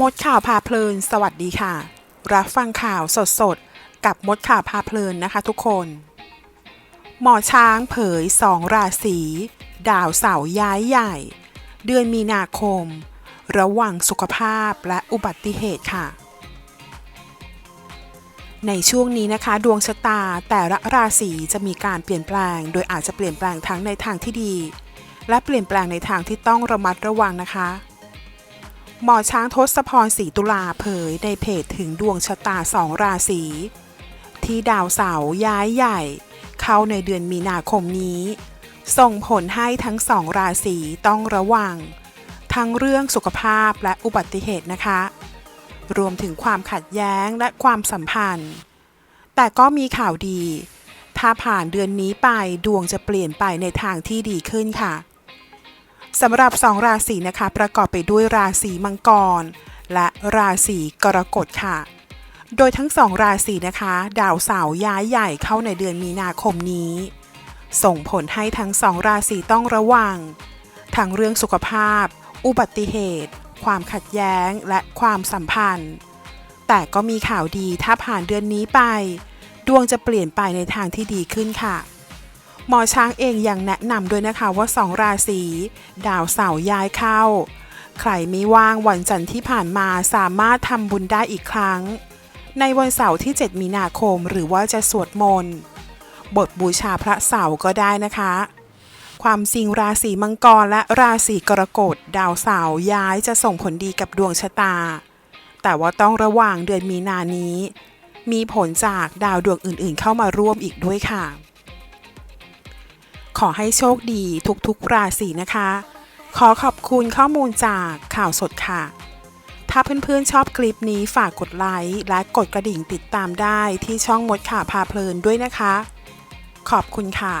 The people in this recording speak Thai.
มดข่าวพาเพลิน สวัสดีค่ะ รับฟังข่าวสดๆกับมดข่าวพาเพลินนะคะทุกคน หมอช้างเผยสองราศีดาวเสาร์ย้ายใหญ่ เดือนมีนาคม ระว่างสุขภาพและอุบัติเหตุค่ะ ในช่วงนี้นะคะ ดวงชะตาแต่ละราศีจะมีการเปลี่ยนแปลง โดยอาจจะเปลี่ยนแปลงทั้งในทางที่ดี และเปลี่ยนแปลงในทางที่ต้องระมัดระวังนะคะ หมอช้างทศพรศรีตุลาเผยในเพจถึงดวงชะตาสองราศีที่ดาวเสาร์ย้ายใหญ่ เข้าในเดือนมีนาคมนี้ ส่งผลให้ทั้งสองราศีต้องระวัง ทั้งเรื่องสุขภาพและอุบัติเหตุนะคะ รวมถึงความขัดแย้งและความสัมพันธ์ แต่ก็มีข่าวดี ถ้าผ่านเดือนนี้ไปดวงจะเปลี่ยนไปในทางที่ดีขึ้นค่ะ สำหรับสองราศีนะคะ ประกอบไปด้วยราศีมังกร และราศีกรกฎค่ะ โดยทั้งสองราศีนะคะ ดาวเสาร์ย้ายใหญ่เข้าในเดือนมีนาคมนี้ ส่งผลให้ทั้งสองราศีต้องระวัง ทั้งเรื่องสุขภาพ อุบัติเหตุ ความขัดแย้งและความสัมพันธ์ แต่ก็มีข่าวดีถ้าผ่านเดือนนี้ไป ดวงจะเปลี่ยนไปในทางที่ดีขึ้นค่ะ หมอช้างเองยังแนะนำด้วยนะคะว่าสองราศีดาวเสาร์ย้ายเข้า ใครไม่ว่างวันจันทร์ที่ผ่านมาสามารถทำบุญได้อีกครั้ง ในวันเสาร์ที่ 7 มีนาคมหรือว่าจะสวดมนต์บทบูชาพระเสาร์ก็ได้นะคะ ความจริงราศีมังกรและราศีกรกฎดาวเสาร์ย้ายจะส่งผลดีกับดวงชะตา แต่ว่าต้องระวังเดือนมีนานี้ มีผลจากดาวดวงอื่นๆ เข้ามาร่วมอีกด้วยค่ะ ขอให้โชคดีทุกๆราศีนะคะ ขอขอบคุณข้อมูลจากข่าวสดค่ะ ถ้าเพื่อนๆชอบคลิปนี้ฝากกดไลค์และกดกระดิ่งติดตามได้ที่ช่องมดข่าวพาเพลินด้วยนะคะ ขอบคุณค่ะ